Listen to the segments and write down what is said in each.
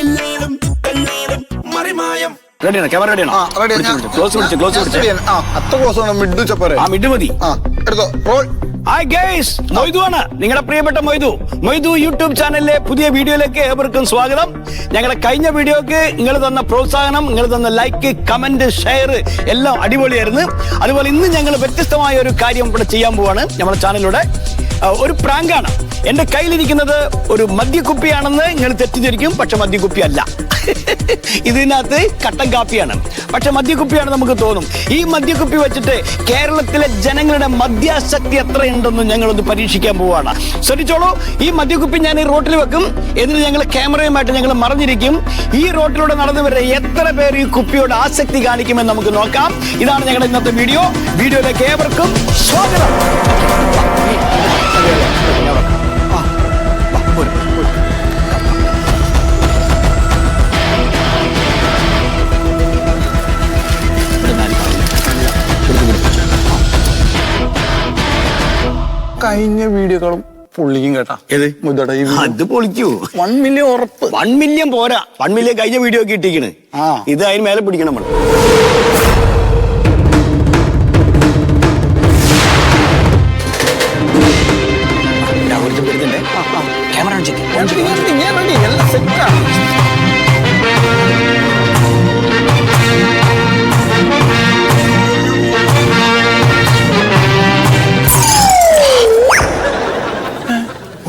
എല്ലാരും എല്ലാരും മറിമായം. റെഡിയാണ് ക്യാമറ റെഡിയാണ് ക്ലോസ് പിടിച്ച് ക്ലോസ് പിടിച്ച് ആ അത്ര ക്ലോസ് മിഡ് വെച്ചപ്പോരെ ആ മിഡ് മതി. ആ എടുത്തോ. റോൾ. ഹായ് ഗൈസ് മൊയ്തു ആണ്. നിങ്ങളുടെ പ്രിയപ്പെട്ട മൊയ്തു. മൊയ്തു യൂട്യൂബ് ചാനലിലെ പുതിയ വീഡിയോയിലേക്ക് ഏവർക്കും സ്വാഗതം. ഞങ്ങളുടെ കഴിഞ്ഞ വീഡിയോക്ക് നിങ്ങൾ തന്ന പ്രോത്സാഹനം നിങ്ങൾ തന്ന ലൈക്ക് കമന്റ് ഷെയർ എല്ലാം അടിപൊളിയായിരുന്നു. അതുപോലെ ഇന്ന് ഞങ്ങൾ വ്യത്യസ്തമായ ഒരു കാര്യം ഇവിടെ ചെയ്യാൻ പോവാണ്. നമ്മുടെ ചാനലിലൂടെ. ഒരു പ്രാങ്കാണ്. എന്റെ കയ്യിലിരിക്കുന്നത് ഒരു മദ്യക്കുപ്പിയാണെന്ന് നിങ്ങൾ തെറ്റിദ്ധരിക്കും പക്ഷെ മദ്യക്കുപ്പി അല്ല ഇതിനകത്ത് കട്ടൻ കാപ്പിയാണ്. പക്ഷെ മദ്യക്കുപ്പിയാണ് നമുക്ക് തോന്നും. ഈ മദ്യക്കുപ്പി വെച്ചിട്ട് കേരളത്തിലെ ജനങ്ങളുടെ മദ്യാസക്തി എത്രയുണ്ടെന്ന് ഞങ്ങളൊന്ന് പരീക്ഷിക്കാൻ പോവാണ്. ശ്രദ്ധിച്ചോളൂ ഈ മദ്യക്കുപ്പി ഞാൻ ഈ റോട്ടിൽ വെക്കും. എന്നിട്ട് ഞങ്ങൾ ക്യാമറയുമായിട്ട് ഞങ്ങൾ മറിഞ്ഞിരിക്കും. ഈ റോട്ടിലൂടെ നടന്നു വരുന്ന എത്ര പേർ ഈ കുപ്പിയോട് ആസക്തി കാണിക്കുമെന്ന് നമുക്ക് നോക്കാം. ഇതാണ് ഞങ്ങളുടെ ഇന്നത്തെ വീഡിയോ. വീഡിയോയിലേക്ക് ഏവർക്കും സ്വാഗതം. കഴിഞ്ഞ വീഡിയോകളും പുള്ളിക്കും കേട്ടാ. ഏത്? മുതട അത് പൊളിക്കൂ. വൺ മില്യൺ ഉറപ്പ്. വൺ മില്യൺ പോരാ. വൺ മില്യൺ കഴിഞ്ഞ വീഡിയോ ഒക്കെ ഇട്ടിരിക്കണ്. ആ. ഇത് അതിന് മേലെ പിടിക്കണം നമ്മൾ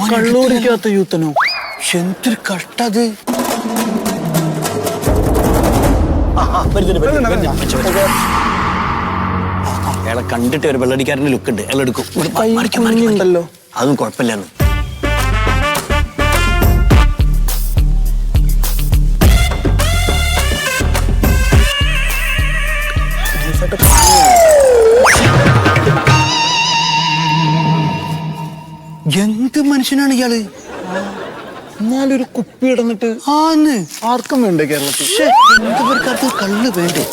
കള്ളൂരിക്കാത്ത യൂത്തനോ? എന്തൊരു കഷ്ടത്. അയാളെ കണ്ടിട്ട് ഒരു വെള്ളടിക്കാരന്റെ ലുക്ക് ഉണ്ട് അയാൾ എടുക്കും. ഉണ്ടല്ലോ അതൊന്നും കുഴപ്പമില്ലാന്ന് എന്ത് മനുഷ്യനാണ് ഇയാൾ. എന്നാലൊരു കുപ്പി ഇടന്നിട്ട് ആന്ന് ആർക്കും വേണ്ടേ കേരളത്തിൽ? എന്ത് കള്ള് വേണ്ടേ?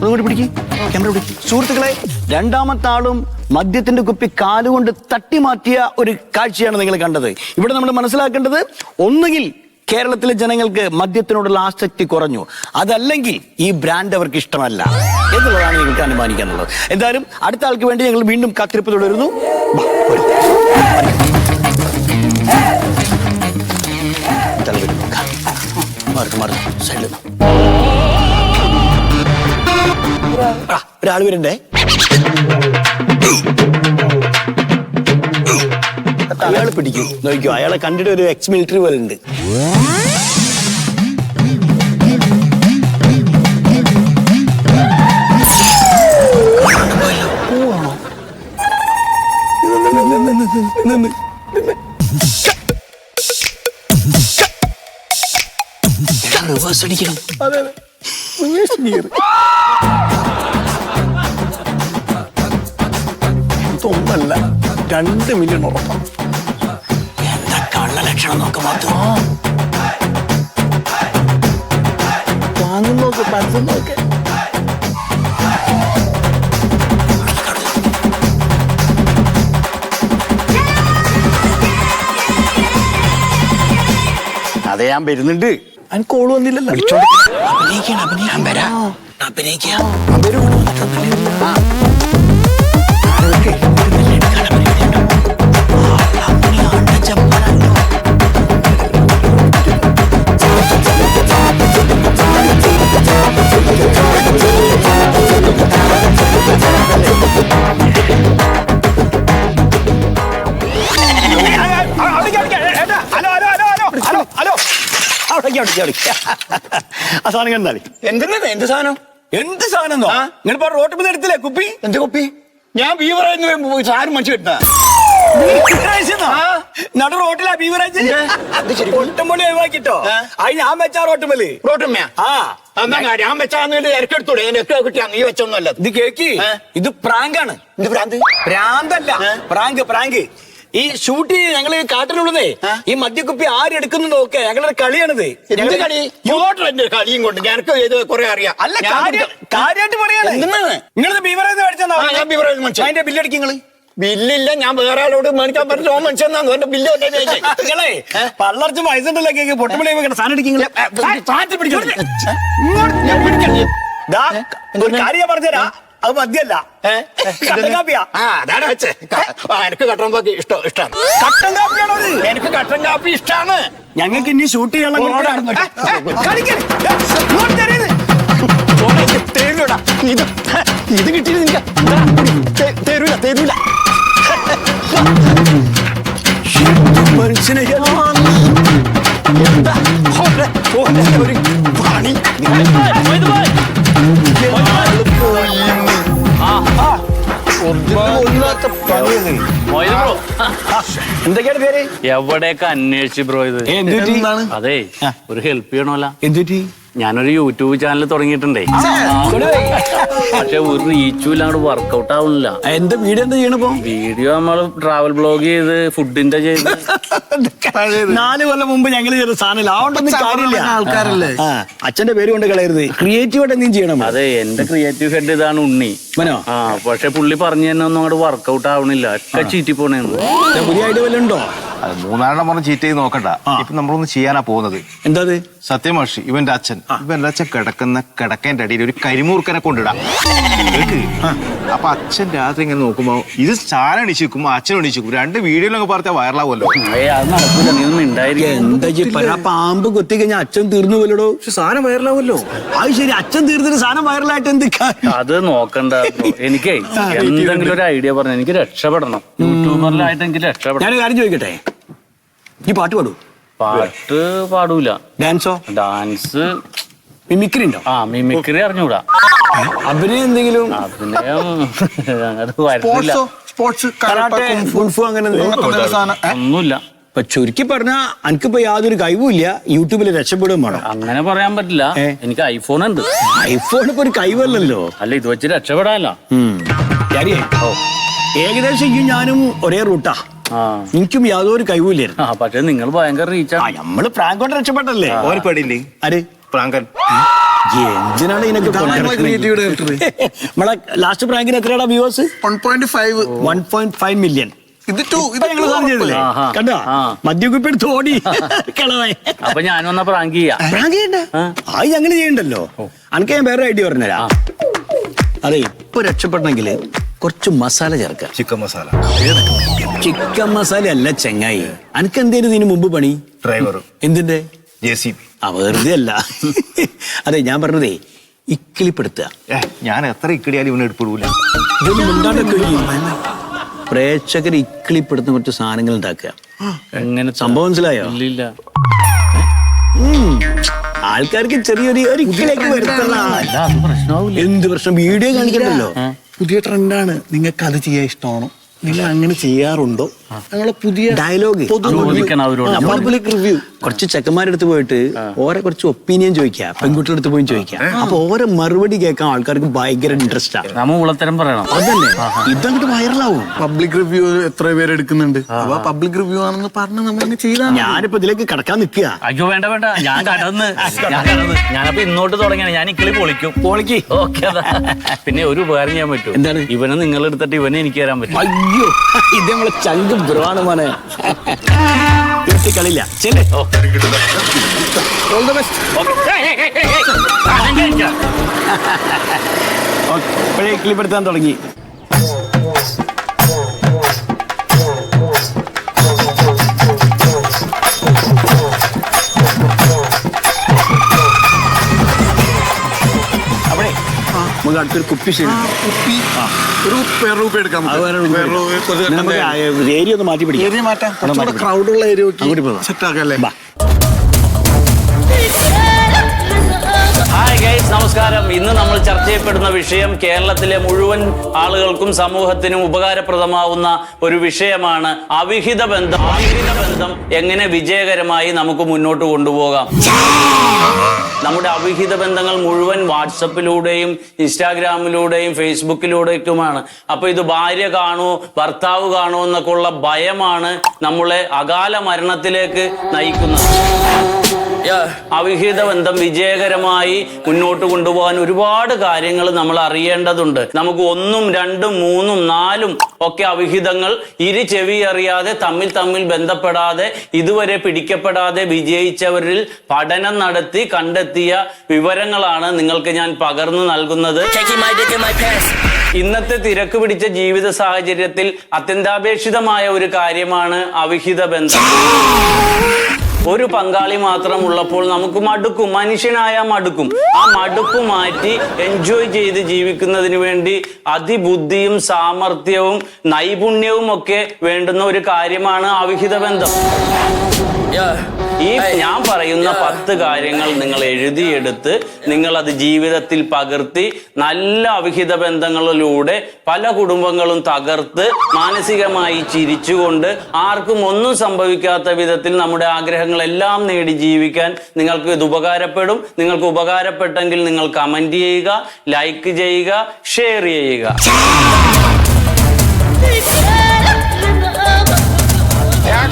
അതുകൊണ്ട് പിടിക്ക്. ക്യാമറ പിടിക്ക്. സുഹൃത്തുക്കളെ രണ്ടാമത്തെ ആളും മദ്യത്തിന്റെ കുപ്പി കാലുകൊണ്ട് തട്ടി മാറ്റിയ ഒരു കാഴ്ചയാണ് നിങ്ങൾ കണ്ടത്. ഇവിടെ നമ്മൾ മനസ്സിലാക്കേണ്ടത് ഒന്നുകിൽ കേരളത്തിലെ ജനങ്ങൾക്ക് മദ്യത്തിനോടുള്ള ആസക്തി കുറഞ്ഞു. അതല്ലെങ്കിൽ ഈ ബ്രാൻഡ് അവർക്ക് ഇഷ്ടമല്ല. എന്നുള്ളതാണ് ഞങ്ങൾക്ക് അനുമാനിക്കാനുള്ളത്. എന്തായാലും അടുത്ത ആൾക്ക് വേണ്ടി ഞങ്ങൾ വീണ്ടും കാത്തിരിപ്പ് തുടരുന്നു. നോക്കാം. ഒരാൾ വരണ്ടേ? അയാൾ പിടിക്കും. നോക്കിക്കോ അയാളെ കണ്ടിട്ട് ഒരു എക്സ് മിലിറ്ററി പോലെ ഉണ്ട്. റിവേഴ്സ് ഇതൊന്നല്ല രണ്ട് മില്യൺ ഉറപ്പാണ് എന്താ കള്ള ലക്ഷണം നോക്ക മാത്രം വാങ്ങുന്നോക്ക് പരസ്യം നോക്ക്. അതെ ഞാൻ വരുന്നുണ്ട്. അതിന് കോൾ വന്നില്ലല്ലോ. അഭിനയിക്കണം അഭിനയിക്കാൻ വരാ. അഭിനയിക്കാം. ആ സാധനം കണ്ടാലേ എന്തിനാ? എന്ത് സാധനം? എന്ത് സാധനം നിങ്ങൾ റോട്ടിൽ നിന്ന് എടുത്തില്ലേ? കുപ്പി? എന്ത് കുപ്പി? ഞാൻ ബീവറേജ് സാധനം മനുഷ്യ കിട്ടുന്ന നട റോട്ടിലാ ബീവറേജ്. ഒട്ടുംപൊളി ഒഴിവാക്കിട്ടോ. അത് ഞാൻ വെച്ചാ റോട്ടുമൽ റോട്ടുമ്മ ആ. എന്നാ ഞാൻ വെച്ചാന്ന് ഇരക്കെടുത്തൂടെ എനിക്ക് കിട്ടിയാ? നീ വെച്ചൊന്നുമല്ല. ഇത് കേക്ക്. ഇത് പ്രാങ്കാണ്. എന്ത് ഭ്രാന്ത് പ്രാന്തല്ല. Prank prank. ഈ ഷൂട്ട് ഞങ്ങൾ കാട്ടിലുള്ളതേ. ഈ മദ്യക്കുപ്പി ആരെടുക്കുന്നു നോക്കുക ഞങ്ങളുടെ കളിയാണിത് എന്ത് കളി എന്റെ കളിയും കൊണ്ട് ഞാനൊക്കെ ഇത് കുറെ അറിയാം അല്ല കാര്യമായിട്ട് പറയാണ്? നിങ്ങളത് ബീവറേജ് മേടിച്ചത്. അതിന്റെ ബില്ലടിക്കും നിങ്ങൾ ബില്ലില്ല ഞാൻ വേറെ ആളോട് മേടിക്കാൻ പറ്റില്ല ഓ മനുഷ്യന്നാന്ന് എന്റെ ബില്ല്. നിങ്ങളെ പള്ളർച്ച് വയസ്സുണ്ടല്ലോ കേക്ക് പൊട്ടുമ്പളേ വെക്കണ സാധനം അടിക്കുന്നില്ല പിടിക്കാം. ഒരു കാര്യം പറഞ്ഞുതരാ അത് മദ്യല്ല എനിക്ക് കട്ടൻ കാപ്പി ഇഷ്ടം ഇഷ്ടമാണ് കട്ടൻ കാപ്പിയാണോ എനിക്ക് കട്ടൻ കാപ്പി ഇഷ്ടമാണ് ഞങ്ങൾക്ക് ഇനി ഷൂട്ട് ചെയ്യാനുള്ള. തരൂല ഇത് ഇത് കിട്ടിയത് നിനക്ക് തരൂല തരൂല മനുഷ്യനെ എന്താ ഒരു പണി പണിയത് എന്തൊക്കെയാണ് പേര്? എവിടെയൊക്കെ അന്വേഷിച്ചു ബ്രോ ഇത്? അതെ. ഒരു ഹെൽപ്പ് ചെയ്യണമല്ല. എന്തുറ്റി ഞാനൊരു യൂട്യൂബ് ചാനൽ തുടങ്ങിയിട്ടുണ്ടേ. പക്ഷെ ഒരു റീച്ചും ഇല്ലാണ്ട് വർക്കൗട്ട് ആവുന്നില്ല. എന്റെ വീഡിയോ എന്താ ചെയ്യണപ്പോ വീഡിയോ നമ്മൾ ട്രാവൽ ബ്ലോഗ് ചെയ്ത് ഫുഡിന്റെ ചെയ്ത്. നാല് കൊല്ലം മുമ്പ് ഞങ്ങൾ ചെയ്ത സാധനം അതുകൊണ്ടൊന്നും കാര്യമില്ല. ആൾക്കാരല്ലേ? അച്ഛന്റെ പേര് കൊണ്ട് കളയരുത്. ക്രിയേറ്റീവായിട്ട് എന്തെങ്കിലും ചെയ്യണം അതെ എന്റെ ക്രിയേറ്റീവ് ഹെഡ് ഇതാണ് ഉണ്ണി. മനോ? ആ പക്ഷെ പുള്ളി പറഞ്ഞു തന്നെ ഒന്നും അങ്ങോട്ട് വർക്ക്ഔട്ട് ആവണില്ല ഒക്കെ ചീറ്റി പോണേന്ന് പുതിയ ഐഡിയ വല്ലതും ഉണ്ടോ? മൂന്നാലെണ്ണം പറഞ്ഞ് ചീറ്റ് ചെയ്ത് നോക്കണ്ട. ഇപ്പൊ നമ്മളൊന്ന് ചെയ്യാനാ പോകുന്നത്. എന്താ സത്യമഹർഷി സത്യമാഷി ഇവന്റെ അച്ഛൻ. ഇവന്റെ അച്ഛൻ കിടക്കുന്ന കിടക്കേന്റെ അടിയിൽ ഒരു കരിമൂർക്കനെ കൊണ്ടിടാം. അപ്പൊ അച്ഛൻ രാത്രി ഇങ്ങനെ നോക്കുമ്പോ ഇത് ചാന എണീച്ചിരിക്കും അച്ഛൻ എണീച്ചിരിക്കും രണ്ട് വീഡിയോയിലൊക്കെ പറഞ്ഞാൽ വൈറലാവുമല്ലോ. എന്താ പാമ്പ് കൊത്തി കഴിഞ്ഞാൽ അച്ഛൻ തീർന്നു പോലോ പക്ഷെ സാധനം വൈറലാവല്ലോ അത് ശരി അച്ഛൻ തീർന്നിട്ട് സാധനം വൈറലായിട്ട് എന്ത്? അത് നോക്കണ്ട എനിക്ക് എനിക്കേ എന്തെങ്കിലും ഒരു ഐഡിയ പറഞ്ഞു എനിക്ക് രക്ഷപ്പെടണം. യൂട്യൂബറിലായിട്ട് എനിക്ക് രക്ഷപ്പെടണം. ഞാൻ കാര്യം ചോദിക്കട്ടെ? ഈ പാട്ട് പാടൂ? പാട്ട് പാടൂല. ഡാൻസോ ഡാൻസ് മിമിക്രി ഉണ്ടോ? ആ മിമിക്രി അറിഞ്ഞൂടാ. അഭിനയം എന്തെങ്കിലും? അഭിനയം വരുന്നില്ല സ്പോർട്സോ കരാട്ടെ അങ്ങനെ? ഒന്നുമില്ല. ഇപ്പൊ ചുരുക്കി പറഞ്ഞാ എനിക്കിപ്പോ യാതൊരു കഴിവുമില്ല യൂട്യൂബിൽ രക്ഷപ്പെടുകയും വേണം. അങ്ങനെ പറയാൻ പറ്റില്ല. എനിക്ക് ഐഫോൺ ഉണ്ട്. ഐഫോൺ ഇപ്പൊ ഒരു കഴിവല്ലല്ലോ. അല്ല ഇത് വെച്ച് രക്ഷപ്പെടാനല്ല ഏകദേശം ഈ ഞാനും ഒരേ റൂട്ടാ എനിക്കും യാതൊരു കഴിവില്ലായിരുന്നു. ആ പക്ഷെ നിങ്ങൾ ഭയങ്കര റീച്ച് നമ്മൾ പ്രാങ്ക് കൊണ്ട് രക്ഷപ്പെട്ടല്ലേ? ഓരോ പേടില്ലേ ആര്? പ്രാങ്കൻ. എന്തിനാണ് നമ്മളെ last പ്രാങ്കിന് എത്രയാടാ viewers one point five one point five million ഇത് ടു ഞങ്ങൾ കണ്ടോ? ഓടി കളവേ അപ്പൊ ഞാൻ വന്ന പ്രാങ്ക് ചെയ്യാം. പ്രാങ്ക് ചെയ്യണ്ട. ആ. അത് ഞങ്ങൾ ചെയ്യണ്ടല്ലോ. അനക്ക് ഞാൻ വേറെ ഐഡിയ പറഞ്ഞുതരാം. അതെ ഇപ്പൊ രക്ഷപ്പെടണമെങ്കിൽ കുറച്ച് മസാല ചേർക്കാം ചിക്കൻ മസാല. ചിക്കൻ മസാല അല്ല ചെങ്ങായി. അനക്ക് എന്തേലും ഇതിനു മുമ്പ് പണി? ഡ്രൈവർ എന്തിന്റെ? J C B. ആ വെറുതെ അല്ല. അതെ ഞാൻ പറഞ്ഞതേ ഇക്കിളിപ്പെടുത്തുക. ഞാൻ എത്ര ഇക്കിളിയാലും ഇവനെ എടുപ്പിടൂല. പ്രേക്ഷകർ ഇക്കിളിപ്പെടുത്തുന്ന കുറച്ച് സാധനങ്ങൾ ഉണ്ടാക്കുക. എങ്ങനെ സംഭവം മനസ്സിലായോ? ഇല്ല. ആൾക്കാർക്ക് ചെറിയൊരു എന്ത് പ്രശ്നം? വീഡിയോ കാണിക്കണ്ടല്ലോ. പുതിയ ട്രെൻഡാണ്. നിങ്ങൾക്ക് അത് ചെയ്യാൻ ഇഷ്ടമാണോ? നിങ്ങൾ അങ്ങനെ ചെയ്യാറുണ്ടോ? ഞങ്ങളെ പുതിയ ഡയലോഗ്. പബ്ലിക് റിവ്യൂ കുറച്ച് ചെക്കന്മാരെടുത്ത് പോയിട്ട് ഓരോ കുറച്ച് ഒപ്പീനിയൻ ചോദിക്കാം പെൺകുട്ടിയുടെ അടുത്ത് പോയി ചോദിക്കാം അപ്പൊ ഓരോ മറുപടി കേൾക്കാൻ ആൾക്കാർക്ക് ഭയങ്കര ഇൻട്രസ്റ്റ് ആണ് നമ്മൾ ഉളത്തരം പറയണം. അതല്ലേ? ഇതങ്ങോട്ട് വൈറലാവും പബ്ലിക് റിവ്യൂ എത്ര പേര് എടുക്കുന്നുണ്ട്. അപ്പൊ പബ്ലിക് റിവ്യൂ ആണെന്ന് പറഞ്ഞ് നമ്മൾ ചെയ്താൽ ഞാനിപ്പോ ഇതിലേക്ക് കടക്കാൻ നിൽക്കുക. അയ്യോ വേണ്ട വേണ്ട. ഞാൻ കടന്ന്. ഞാൻ കടന്ന്. ഞാനപ്പോ ഇന്നോട്ട് തുടങ്ങിയാണ്. ഞാൻ ഇക്കിളി പൊളിക്കും. പൊളിക്ക്. ഓക്കെ പിന്നെ ഒരു ഉപകാരം ചെയ്യാൻ പറ്റും എന്താണ്? ഇവനെ നിങ്ങളെടുത്തിട്ട് ഇവനെ എനിക്ക് തരാൻ പറ്റും അയ്യോ ഇത് നമ്മളെ ചങ്ക് ബ്രോണ് മോനെ. കളില്ല ചെല്ലേ. ഇപ്പോഴേ കിളിപ്പെടുത്താൻ തുടങ്ങി. നമുക്ക് അടുത്തൊരു കുപ്പി ശരി. കുപ്പി. ഒരു പേർ രൂപ എടുക്കാം നമുക്ക്. ഏരിയ ഒന്ന് മാറ്റി പിടിക്കാം. ഏരിയ മാറ്റാം. ഉള്ള ഏരിയ സെറ്റ് ആക്കാം അല്ലേ? നമസ്കാരം. ഇന്ന് നമ്മൾ ചർച്ച ചെയ്യപ്പെടുന്ന വിഷയം കേരളത്തിലെ മുഴുവൻ ആളുകൾക്കും സമൂഹത്തിനും ഉപകാരപ്രദമാവുന്ന ഒരു വിഷയമാണ് അവിഹിത ബന്ധം. അവിഹിത ബന്ധം എങ്ങനെ വിജയകരമായി നമുക്ക് മുന്നോട്ട് കൊണ്ടുപോകാം. നമ്മുടെ അവിഹിത ബന്ധങ്ങൾ മുഴുവൻ വാട്സപ്പിലൂടെയും ഇൻസ്റ്റാഗ്രാമിലൂടെയും ഫേസ്ബുക്കിലൂടെയൊക്കെയുമാണ്. അപ്പൊ ഇത് ഭാര്യ കാണുമോ ഭർത്താവ് കാണുമോ എന്നൊക്കെ ഉള്ള ഭയമാണ് നമ്മളെ അകാല മരണത്തിലേക്ക് നയിക്കുന്നത്. അവിഹിത ബന്ധം വിജയകരമായി മുന്നോട്ട് കൊണ്ടുപോകാൻ ഒരുപാട് കാര്യങ്ങൾ നമ്മൾ അറിയേണ്ടതുണ്ട്. നമുക്ക് ഒന്നും രണ്ടും മൂന്നും നാലും ഒക്കെ അവിഹിതങ്ങൾ ഇരു ചെവി അറിയാതെ തമ്മിൽ തമ്മിൽ ബന്ധപ്പെടാതെ ഇതുവരെ പിടിക്കപ്പെടാതെ വിജയിച്ചവരിൽ പഠനം നടത്തി കണ്ടെത്തിയ വിവരങ്ങളാണ് നിങ്ങൾക്ക് ഞാൻ പകർന്നു നൽകുന്നത്. ഇന്നത്തെ തിരക്ക് പിടിച്ച ജീവിത സാഹചര്യത്തിൽ അത്യന്താപേക്ഷിതമായ ഒരു കാര്യമാണ് അവിഹിത ബന്ധം ഒരു പങ്കാളി മാത്രം ഉള്ളപ്പോൾ നമുക്ക് മടുക്കും മനുഷ്യനായ മടുക്കും. ആ മടുപ്പ് മാറ്റി എൻജോയ് ചെയ്ത് ജീവിക്കുന്നതിന് വേണ്ടി അതിബുദ്ധിയും സാമർഥ്യവും നൈപുണ്യവും ഒക്കെ വേണ്ടുന്ന ഒരു കാര്യമാണ് അവിഹിത ബന്ധം. ഈ ഞാൻ പറയുന്ന പത്ത് കാര്യങ്ങൾ നിങ്ങൾ എഴുതിയെടുത്ത് നിങ്ങൾ അത് ജീവിതത്തിൽ പകർത്തി നല്ല അവിഹിത ബന്ധങ്ങളിലൂടെ പല കുടുംബങ്ങളും തകർത്ത് മാനസികമായി ചിരിച്ചുകൊണ്ട് ആർക്കും ഒന്നും സംഭവിക്കാത്ത വിധത്തിൽ നമ്മുടെ ആഗ്രഹങ്ങളെല്ലാം നേടി ജീവിക്കാൻ നിങ്ങൾക്ക് ഇത് ഉപകാരപ്പെടും. നിങ്ങൾക്ക് ഉപകാരപ്പെട്ടെങ്കിൽ നിങ്ങൾ കമന്റ് ചെയ്യുക ലൈക്ക് ചെയ്യുക ഷെയർ ചെയ്യുക. ആ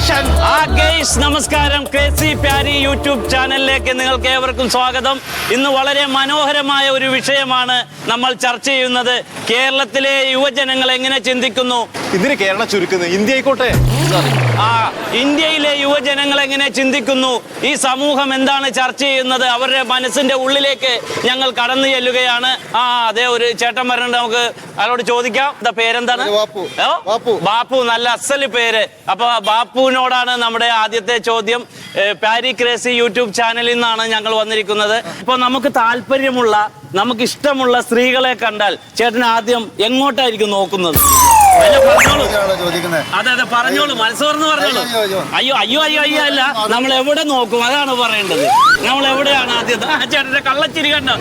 ഗൈസ് നമസ്കാരം. ക്രേസി പ്യാരി യൂട്യൂബ് ചാനലിലേക്ക് നിങ്ങൾക്ക് ഏവർക്കും സ്വാഗതം. ഇന്ന് വളരെ മനോഹരമായ ഒരു വിഷയമാണ് നമ്മൾ ചർച്ച ചെയ്യുന്നത്. കേരളത്തിലെ യുവജനങ്ങൾ എങ്ങനെ ചിന്തിക്കുന്നു? ഇതിന് കേരള ചുരുക്കുന്നത് ഇന്ത്യ ആയിക്കോട്ടെ. ആ ഇന്ത്യയിലെ യുവജനങ്ങൾ എങ്ങനെ ചിന്തിക്കുന്നു? ഈ സമൂഹം എന്താണ് ചർച്ച ചെയ്യുന്നത്? അവരുടെ മനസ്സിന്റെ ഉള്ളിലേക്ക് ഞങ്ങൾ കടന്നു ചെല്ലുകയാണ്. ആ അതെ ഒരു ചേട്ടൻ വരണ്ട് നമുക്ക് അയാളോട് ചോദിക്കാം. എന്താ പേരെന്താണ്? ബാപ്പു. നല്ല അസൽ പേര്. അപ്പൊ ബാപ്പുവിനോടാണ് നമ്മുടെ ആദ്യത്തെ ചോദ്യം പാരി ക്രേസി യൂട്യൂബ് ചാനലിൽ നിന്നാണ് ഞങ്ങൾ വന്നിരിക്കുന്നത്. ഇപ്പൊ നമുക്ക് താല്പര്യമുള്ള നമുക്ക് ഇഷ്ടമുള്ള സ്ത്രീകളെ കണ്ടാൽ ചേട്ടൻ ആദ്യം എങ്ങോട്ടായിരിക്കും നോക്കുന്നത്? അതെ അതെ പറഞ്ഞോളൂ. മനസ്സോർന്ന് പറഞ്ഞോളൂ. അയ്യോ അയ്യോ. അയ്യോ അയ്യോ അല്ല. നമ്മൾ എവിടെ നോക്കും? അതാണ് പറയേണ്ടത്. നമ്മൾ എവിടെയാണ് ആദ്യം? ആ ചേട്ടന്റെ കള്ളച്ചിരി കണ്ടോ?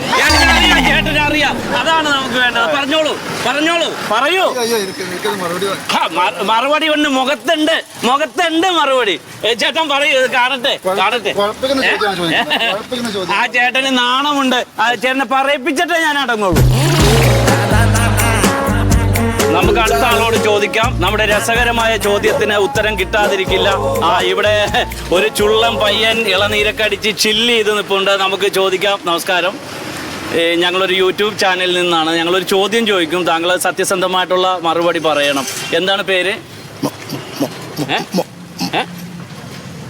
അറിയാം ചേട്ടനെ അറിയാം. അതാണ് നമുക്ക് വേണ്ടത്. പറഞ്ഞോളൂ പറഞ്ഞോളൂ. പറയൂ. മറുപടി ഉണ്ട്. മുഖത്തുണ്ട്. മുഖത്തുണ്ട് മറുപടി. ചേട്ടൻ പറയൂ കാണട്ടെ കാണട്ടെ? ആ ചേട്ടന് നാണമുണ്ട്. ആ ചേട്ടനെ പറയിപ്പിച്ചിട്ടേ ഞാൻ അടങ്ങുള്ളൂ. നമുക്ക് അടുത്ത ആളോട് ചോദിക്കാം. നമ്മുടെ രസകരമായ ചോദ്യത്തിന് ഉത്തരം കിട്ടാതിരിക്കില്ല. ആ ഇവിടെ ഒരു ചുള്ളം പയ്യൻ ഇളനീരൊക്കെ അടിച്ച് ചില്ല് ചെയ്ത് നിൽപ്പുണ്ട് നമുക്ക് ചോദിക്കാം. നമസ്കാരം. ഞങ്ങളൊരു യൂട്യൂബ് ചാനലിൽ നിന്നാണ്. ഞങ്ങളൊരു ചോദ്യം ചോദിക്കും. താങ്കൾ സത്യസന്ധമായിട്ടുള്ള മറുപടി പറയണം. എന്താണ് പേര്?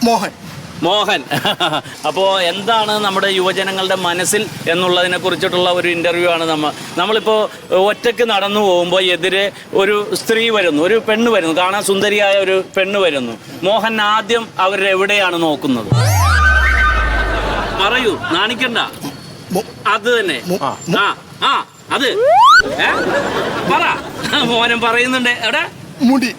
മോഹൻ. മോഹൻ. അപ്പോൾ എന്താണ് നമ്മുടെ യുവജനങ്ങളുടെ മനസ്സിൽ എന്നുള്ളതിനെ കുറിച്ചിട്ടുള്ള ഒരു ഇന്റർവ്യൂ ആണ് നമ്മൾ നമ്മളിപ്പോൾ ഒറ്റയ്ക്ക് നടന്നു പോകുമ്പോൾ എതിരെ ഒരു സ്ത്രീ വരുന്നു ഒരു പെണ്ണ് വരുന്നു കാണാൻ സുന്ദരിയായ ഒരു പെണ്ണ് വരുന്നു. മോഹൻ ആദ്യം അവരുടെ എവിടെയാണ് നോക്കുന്നത്? പറയൂ നാണിക്കണ്ട. അത് തന്നെ. ആ ആ അത്? പറ. മോഹനം പറയുന്നുണ്ട്. എവിടെ? മുടി.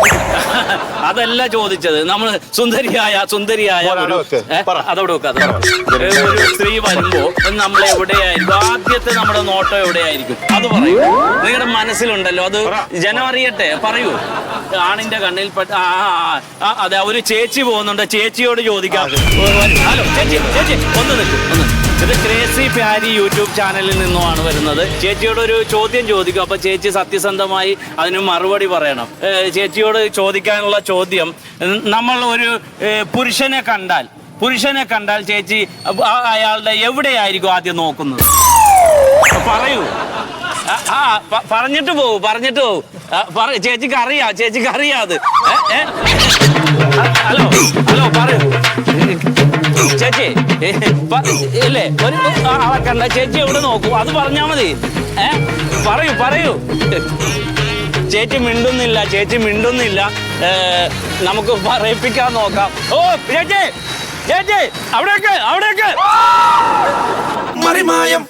അതല്ല ചോദിച്ചത്. നമ്മൾ സുന്ദരിയായ സുന്ദരിയായ ഒരു വെക്ക്. ഏ, പറ. അതവിടെ വെക്ക്, ഒരു സ്ത്രീ വരുമ്പോ നമ്മൾ എവിടെയായിരിക്കും? ആദ്യത്തെ നമ്മുടെ നോട്ടം എവിടെയായിരിക്കും? അത് പറയൂ. നിങ്ങളുടെ മനസ്സിലുണ്ടല്ലോ അത് ജനം അറിയട്ടെ പറയൂ. ആണിന്റെ കണ്ണിൽ പെട്ട ആ ആ, ആ, ആ, അതെ ഒരു ചേച്ചി പോകുന്നുണ്ട്. ചേച്ചിയോട് ചോദിക്കാം. ഹലോ ചേച്ചി ചേച്ചി ഒന്ന് നിൽക്കും ഒന്ന് ഇത് ക്രേസി പ്യാരി യൂട്യൂബ് ചാനലിൽ നിന്നുമാണ് വരുന്നത്. ചേച്ചിയോട് ഒരു ചോദ്യം ചോദിക്കും. അപ്പൊ ചേച്ചി സത്യസന്ധമായി അതിന് മറുപടി പറയണം. ചേച്ചിയോട് ചോദിക്കാനുള്ള ചോദ്യം നമ്മൾ ഒരു പുരുഷനെ കണ്ടാൽ പുരുഷനെ കണ്ടാൽ ചേച്ചി അയാളുടെ എവിടെയായിരിക്കും ആദ്യം നോക്കുന്നത്? പറയൂ. ആ, പറഞ്ഞിട്ട് പോവും പറഞ്ഞിട്ട് പോവും. ചേച്ചിക്ക് അറിയാം ചേച്ചിക്ക് അറിയാം അത്? ഹലോ ഹലോ പറയൂ. ചേച്ചി ഇല്ലേ ഒരു ആ, ആളെ കണ്ട ചേച്ചി എവിടെ നോക്കൂ. അത് പറഞ്ഞാ മതി. ഏ പറയൂ പറയൂ. ചേച്ചി മിണ്ടുന്നില്ല ചേച്ചി മിണ്ടുന്നില്ല. നമുക്ക് പറയിപ്പിക്കാൻ നോക്കാം. ഓ ചേച്ചി ചേച്ചി അവിടേക്ക് അവിടേക്ക് മറിമായം.